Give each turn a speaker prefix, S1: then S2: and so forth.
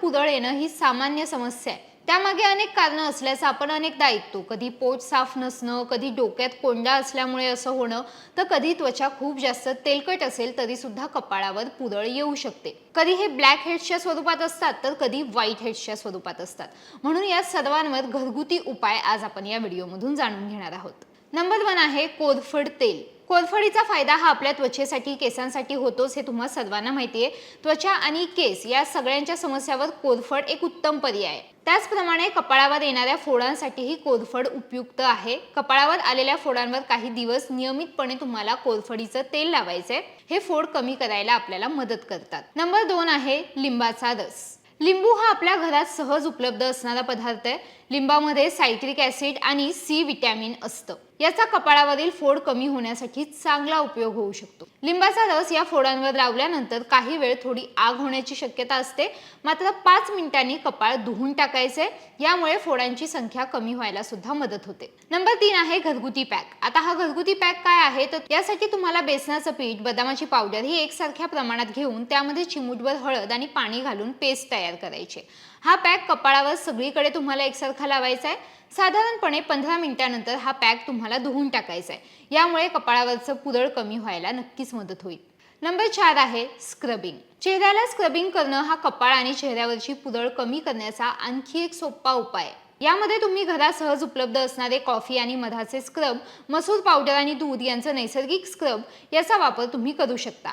S1: पुरळ येणं ही सामान्य समस्या आहे. त्यामागे अनेक कारणं असल्याचं आपण अनेकदा ऐकतो. कधी पोट साफ नसणं कधी डोक्यात कोंडा असल्यामुळे असं होणं तर कधी त्वचा खूप जास्त तेलकट असेल तरी सुद्धा कपाळावर पुरळ येऊ शकते. कधी हे ब्लॅक हेड्सच्या स्वरूपात असतात तर कधी व्हाईट हेड्सच्या स्वरूपात असतात. म्हणून या सर्वांवर घरगुती उपाय आज आपण या व्हिडिओमधून जाणून घेणार आहोत. नंबर वन आहे कोरफड तेल. कोरफडीचा फायदा हा आपल्या त्वचेसाठी केसांसाठी होतोच हे तुम्हाला सर्वांना माहिती आहे त्वचा आणि केस या सगळ्यांच्या समस्यावर कोरफड एक उत्तम पर्याय आहे. त्याचप्रमाणे कपाळावर येणाऱ्या फोडांसाठीही कोरफड उपयुक्त आहे. कपाळावर आलेल्या फोडांवर काही दिवस नियमितपणे तुम्हाला कोरफडीचं तेल लावायचंय. हे फोड कमी करायला आपल्याला मदत करतात. नंबर दोन आहे लिंबाचा रस. लिंबू हा आपल्या घरात सहज उपलब्ध असणारा पदार्थ आहे. लिंबामध्ये सायट्रिक ॲसिड आणि सी विटॅमिन असतं. याचा कपाळावरील फोड कमी होण्यासाठी चांगला उपयोग होऊ शकतो. लिंबाचा रस या फोडांवर लावल्यानंतर काही वेळ थोडी आग होण्याची शक्यता असते. मात्र पाच मिनिटांनी कपाळ धुवून टाकायचे. यामुळे फोडांची संख्या कमी व्हायला सुद्धा मदत होते. नंबर तीन आहे घरगुती पॅक. आता हा घरगुती पॅक काय आहे? तर यासाठी तुम्हाला बेसनाचं पीठ बदामाची पावडर ही एकसारख्या प्रमाणात घेऊन त्यामध्ये चिमूटभर हळद आणि पाणी घालून पेस्ट तयार करायचे. हा पॅक कपाळावर सगळीकडे तुम्हाला एकसारखा लावायचा आहे. साधारणपणे पंधरा मिनिटानंतर हा पॅक तुम्हाला तुम्हाला धुवून टाकायचं आहे यामुळे कपाळावरचं पुरळ कमी व्हायला नक्कीच मदत होईल. नंबर चार आहे स्क्रबिंग चेहऱ्याला स्क्रबिंग करणं हा कपाळ आणि चेहऱ्यावरची पुरळ कमी करण्याचा आणखी एक सोपा उपाय आहे. यामध्ये तुम्ही घरात सहज उपलब्ध असणारे कॉफी आणि मधाचे स्क्रब मसूर पावडर आणि दूध यांचं नैसर्गिक स्क्रब याचा वापर तुम्ही करू शकता.